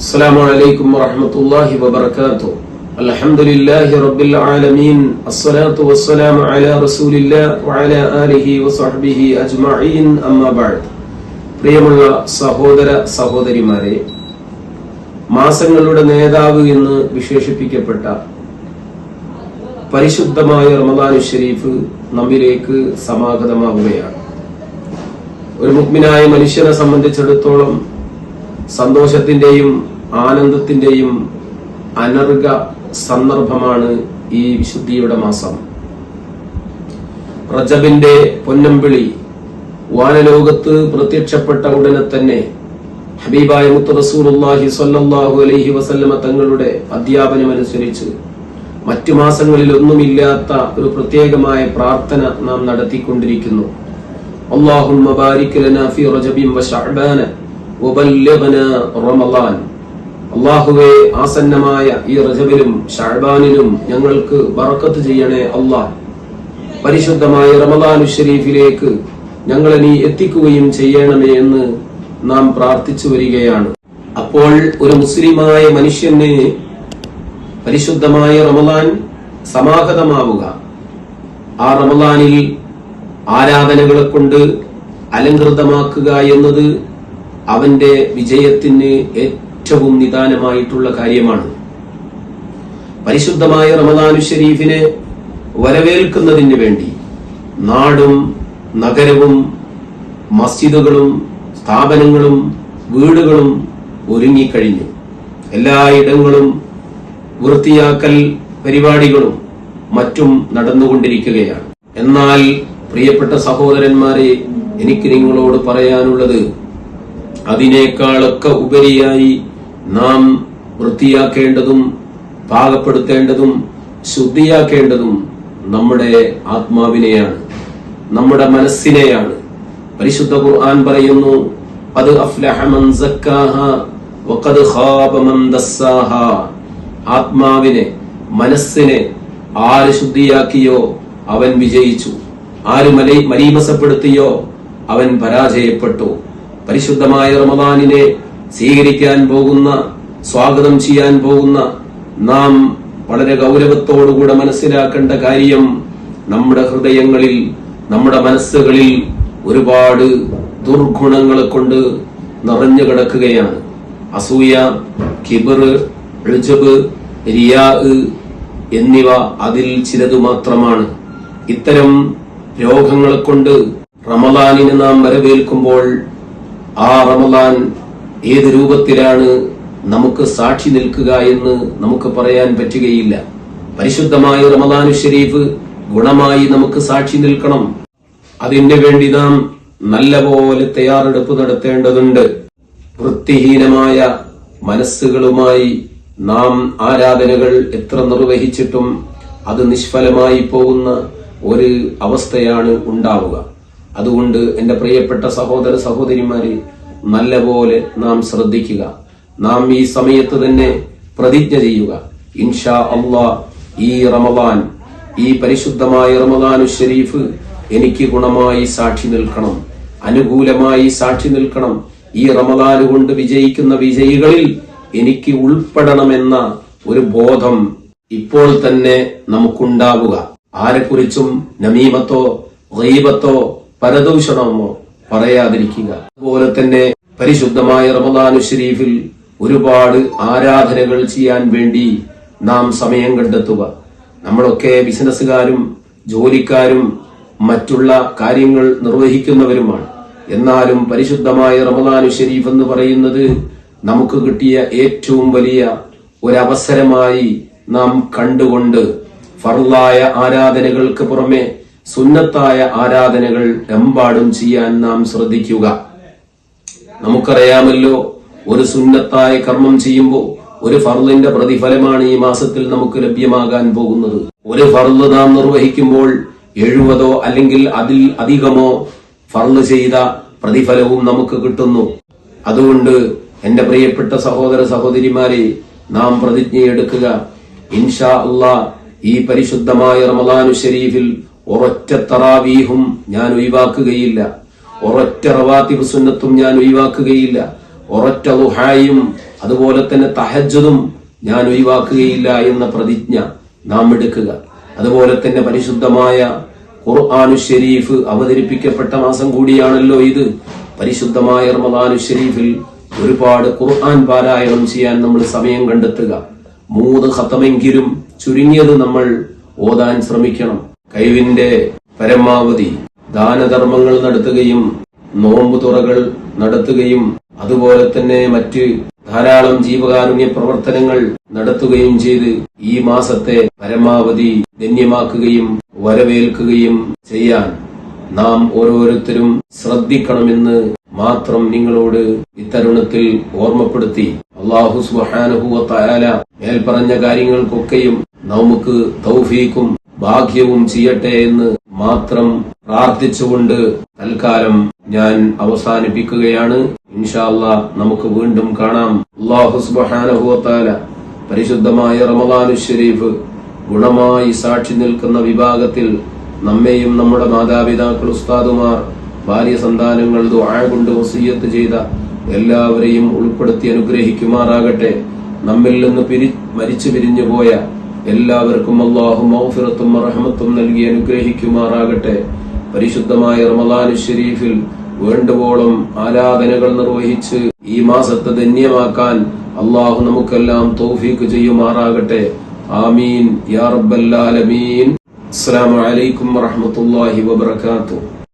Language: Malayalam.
السلام عليكم ورحمة الله وبركاته الحمد لله رب العالمين الصلاة والسلام على رسول الله وعلى آله وصحبه أجمعين أما بعد പ്രിയമുള്ള സഹോദര സഹോദരിമാരെ മാസങ്ങളുടെ നേതാവ് എന്ന് വിശേഷിപ്പിക്കപ്പെട്ട പരിശുദ്ധമായ റമദാനു ഷരീഫ് നമ്മിലേക്ക് സമാഗതമാവുകയാണ് ഒരു മുഗ്മിനായ മനുഷ്യനെ സംബന്ധിച്ചിടത്തോളം സന്തോഷത്തിന്റെയും ആനന്ദത്തിന്റെയും അനർഘ സന്ദർഭമാണ് ഈ വിശുദ്ധിയുടെ മാസം. റജബിന്റെ പൊന്നമ്പിളി വാനലോകത്ത് പ്രത്യക്ഷപ്പെട്ട ഉടനെ തന്നെ ഹബീബായ മുത്ത റസൂലുല്ലാഹി സ്വല്ലല്ലാഹു അലൈഹി വസല്ലമ തങ്ങളുടെ അധ്യാപനമനുസരിച്ച് മറ്റു മാസങ്ങളിൽ ഒന്നുമില്ലാത്ത ഒരു പ്രത്യേകമായ പ്രാർത്ഥന നാം നടത്തിക്കൊണ്ടിരിക്കുന്നു. അള്ളാഹു ബാരിക് ലനാ ഫി റജബിൻ വശഅബാന വബല്ലഗ്നാ റമളാൻ അള്ളാഹുവെ ആസന്നമായ ഈ റജബിലും ഷാബാനിലും ഞങ്ങൾക്ക് ബറക്കത്ത് ചെയ്യണേ അള്ളാഹ് പരിശുദ്ധമായ റമദാനു ഷരീഫിലേക്ക് ഞങ്ങളെ നീ എത്തിക്കുകയും ചെയ്യണമേ എന്ന് നാം പ്രാർത്ഥിച്ചു വരികയാണ്. അപ്പോൾ ഒരു മുസ്ലിമായ മനുഷ്യന് പരിശുദ്ധമായ റമദാൻ സമാഗതമാവുക. ആ റമദാനിൽ ആരാധനകളെ കൊണ്ട് അലങ്കൃതമാക്കുക എന്നത് അവന്റെ വിജയത്തിന് ഏറ്റവും നിദാനമായിട്ടുള്ള കാര്യമാണ്. പരിശുദ്ധമായ റമദാനു ഷരീഫിനെ വരവേൽക്കുന്നതിന് വേണ്ടി നാടും നഗരവും മസ്ജിദുകളും സ്ഥാപനങ്ങളും വീടുകളും ഒരുങ്ങിക്കഴിഞ്ഞു. എല്ലായിടങ്ങളും വൃത്തിയാക്കൽ പരിപാടികളും മറ്റും നടന്നുകൊണ്ടിരിക്കുകയാണ്. എന്നാൽ പ്രിയപ്പെട്ട സഹോദരന്മാരെ എനിക്ക് നിങ്ങളോട് പറയാനുള്ളത് അതിനേക്കാളൊക്കെ ഉപരിയായി നാം വൃത്തിയാക്കേണ്ടതും പാകപ്പെടുത്തേണ്ടതും ശുദ്ധിയാക്കേണ്ടതും നമ്മുടെ ആത്മാവിനെയാണ് നമ്മുടെ മനസ്സിനെയാണ്. പരിശുദ്ധ ഖുർആൻ പറയുന്നു അത് ആത്മാവിനെ മനസ്സിനെ ആര് ശുദ്ധിയാക്കിയോ അവൻ വിജയിച്ചു. ആര് മലി അവൻ പരാജയപ്പെട്ടു. പരിശുദ്ധമായ റമദാനിനെ സ്വീകരിക്കാൻ പോകുന്ന സ്വാഗതം ചെയ്യാൻ പോകുന്ന നാം വളരെ ഗൗരവത്തോടുകൂടെ മനസ്സിലാക്കേണ്ട കാര്യം നമ്മുടെ ഹൃദയങ്ങളിൽ നമ്മുടെ മനസ്സുകളിൽ ഒരുപാട് ദുർഗുണങ്ങളെ കൊണ്ട് നിറഞ്ഞു കിടക്കുകയാണ്. അസൂയ കിബർ എഴുജബ് റിയാ എന്നിവ അതിൽ ചിലതു മാത്രമാണ്. ഇത്തരം രോഗങ്ങളെ കൊണ്ട് റമദാനിന് നാം വരവേൽക്കുമ്പോൾ ആ റമദാൻ ഏത് രൂപത്തിലാണ് നമുക്ക് സാക്ഷി നിൽക്കുക എന്ന് നമുക്ക് പറയാൻ പറ്റുകയില്ല. പരിശുദ്ധമായ റമദാനു ഷരീഫ് ഗുണമായി നമുക്ക് സാക്ഷി നിൽക്കണം. അതിന്റെ വേണ്ടി നാം നല്ലപോലെ തയ്യാറെടുപ്പ് നടത്തേണ്ടതുണ്ട്. വൃത്തിഹീനമായ മനസ്സുകളുമായി നാം ആരാധനകൾ എത്ര നിർവഹിച്ചിട്ടും അത് നിഷ്ഫലമായി പോകുന്ന ഒരു അവസ്ഥയാണ് ഉണ്ടാവുക. അതുകൊണ്ട് എന്റെ പ്രിയപ്പെട്ട സഹോദര സഹോദരിമാരെ നല്ലപോലെ നാം ശ്രദ്ധിക്കുക. നാം ഈ സമയത്ത് തന്നെ പ്രതിജ്ഞ ചെയ്യുക. ഇൻഷാ അള്ളാ ഈ റമദാൻ ഈ പരിശുദ്ധമായ റമദാനു ഷരീഫ് എനിക്ക് ഗുണമായി സാക്ഷി നിൽക്കണം. അനുകൂലമായി സാക്ഷി നിൽക്കണം. ഈ റമദാൻ കൊണ്ട് വിജയിക്കുന്ന വിജയികളിൽ എനിക്ക് ഉൾപ്പെടണമെന്ന ഒരു ബോധം ഇപ്പോൾ തന്നെ നമുക്കുണ്ടാവുക ആരെക്കുറിച്ചും നമീമത്തോ ഗൈബത്തോ പരദൂഷണമോ പറയാതിരിക്കുക. അതുപോലെ തന്നെ പരിശുദ്ധമായ റമദാനു ഷരീഫിൽ ഒരുപാട് ആരാധനകൾ ചെയ്യാൻ വേണ്ടി നാം സമയം കണ്ടെത്തുക. നമ്മളൊക്കെ ബിസിനസ്സുകാരും ജോലിക്കാരും മറ്റുള്ള കാര്യങ്ങൾ നിർവഹിക്കുന്നവരുമാണ്. എന്നാലും പരിശുദ്ധമായ റമദാനു ഷരീഫ് എന്ന് പറയുന്നത് നമുക്ക് കിട്ടിയ ഏറ്റവും വലിയ ഒരവസരമായി നാം കണ്ടുകൊണ്ട് ഫർലായ ആരാധനകൾക്ക് പുറമെ സുന്നത്തായ ആരാധനകൾ എമ്പാടും ചെയ്യാൻ നാം ശ്രദ്ധിക്കുക. നമുക്കറിയാമല്ലോ ഒരു സുന്നത്തായ കർമ്മം ചെയ്യുമ്പോൾ ഒരു ഫർലിന്റെ പ്രതിഫലമാണ് ഈ മാസത്തിൽ നമുക്ക് ലഭ്യമാകാൻ പോകുന്നത്. ഒരു ഫർൾ നാം നിർവഹിക്കുമ്പോൾ എഴുപതോ അല്ലെങ്കിൽ അതിൽ അധികമോ ഫർൾ ചെയ്ത പ്രതിഫലവും നമുക്ക് കിട്ടുന്നു. അതുകൊണ്ട് എന്റെ പ്രിയപ്പെട്ട സഹോദര സഹോദരിമാരെ നാം പ്രതിജ്ഞയെടുക്കുക. ഇൻഷാ അള്ളാ ഈ പരിശുദ്ധമായ റമദാനു ഷരീഫിൽ ഒരൊറ്റ തറാവീഹും ഞാൻ ഒഴിവാക്കുകയില്ല. ഒരൊറ്റ റവാത്തിബ് സുന്നത്തും ഞാൻ ഒഴിവാക്കുകയില്ല. ഒരൊറ്റ ലുഹായും അതുപോലെ തന്നെ തഹജ്ജതും ഞാൻ ഒഴിവാക്കുകയില്ല എന്ന പ്രതിജ്ഞ നാം എടുക്കുക. അതുപോലെ തന്നെ പരിശുദ്ധമായ ഖുർആാനു ഷെരീഫ് അവതരിപ്പിക്കപ്പെട്ട മാസം കൂടിയാണല്ലോ ഇത്. പരിശുദ്ധമായ റമദാനു ഷെരീഫിൽ ഒരുപാട് ഖുർആൻ പാരായണം ചെയ്യാൻ നമ്മൾ സമയം കണ്ടെത്തുക. മൂന്ന് ഹത്തമെങ്കിലും ചുരുങ്ങിയത് നമ്മൾ ഓതാൻ ശ്രമിക്കണം. കഴിവിന്റെ പരമാവധി ദാനധർമ്മങ്ങൾ നടത്തുകയും നോമ്പ് തുറകൾ നടത്തുകയും അതുപോലെ തന്നെ മറ്റ് ധാരാളം ജീവകാരുണ്യ പ്രവർത്തനങ്ങൾ നടത്തുകയും ചെയ്ത് ഈ മാസത്തെ പരമാവധി ധന്യമാക്കുകയും വരവേൽക്കുകയും ചെയ്യാൻ നാം ഓരോരുത്തരും ശ്രദ്ധിക്കണമെന്ന് മാത്രം നിങ്ങളോട് ഇത്തരുണത്തിൽ ഓർമ്മപ്പെടുത്തി അള്ളാഹു സുബാനുഹുവല മേൽപ്പറഞ്ഞ കാര്യങ്ങൾക്കൊക്കെയും നമുക്ക് തൗഫീക്കും ഭാഗ്യവും ചെയ്യട്ടെ എന്ന് മാത്രം പ്രാർത്ഥിച്ചുകൊണ്ട് തൽക്കാലം ഞാൻ അവസാനിപ്പിക്കുകയാണ്. ഇൻഷാല്ല നമുക്ക് വീണ്ടും കാണാം. അള്ളാഹുസ്ബഹാനഹുവത്താല പരിശുദ്ധമായ റമദാനു ഷെരീഫ് ഗുണമായി സാക്ഷി നിൽക്കുന്ന വിഭാഗത്തിൽ നമ്മെയും നമ്മുടെ മാതാപിതാക്കൾ ഉസ്താദുമാർ ഭാര്യ സന്താനങ്ങൾ ദുആ കൊണ്ട് വസീയത്ത് ചെയ്ത എല്ലാവരെയും ഉൾപ്പെടുത്തി അനുഗ്രഹിക്കുമാറാകട്ടെ. നമ്മിൽ നിന്ന് പിരി മരിച്ചു പിരിഞ്ഞു പോയ എല്ലാവർക്കും അള്ളാഹു മൗഫിറത്തും റഹമത്തും നൽകി അനുഗ്രഹിക്കുമാറാകട്ടെ. പരിശുദ്ധമായ റമദാനു ഷെരീഫിൽ വേണ്ടുവോളം ആരാധനകൾ നിർവഹിച്ച് ഈ മാസത്തെ ധന്യമാക്കാൻ അള്ളാഹു നമുക്കെല്ലാം തൗഫീക്ക് ചെയ്യുമാറാകട്ടെ. ആമീൻ. യാ റബ്ബൽ ആലമീൻ. അസ്സലാമു അലൈക്കും വറഹ്മത്തുള്ളാഹി വബറകാതുഹു.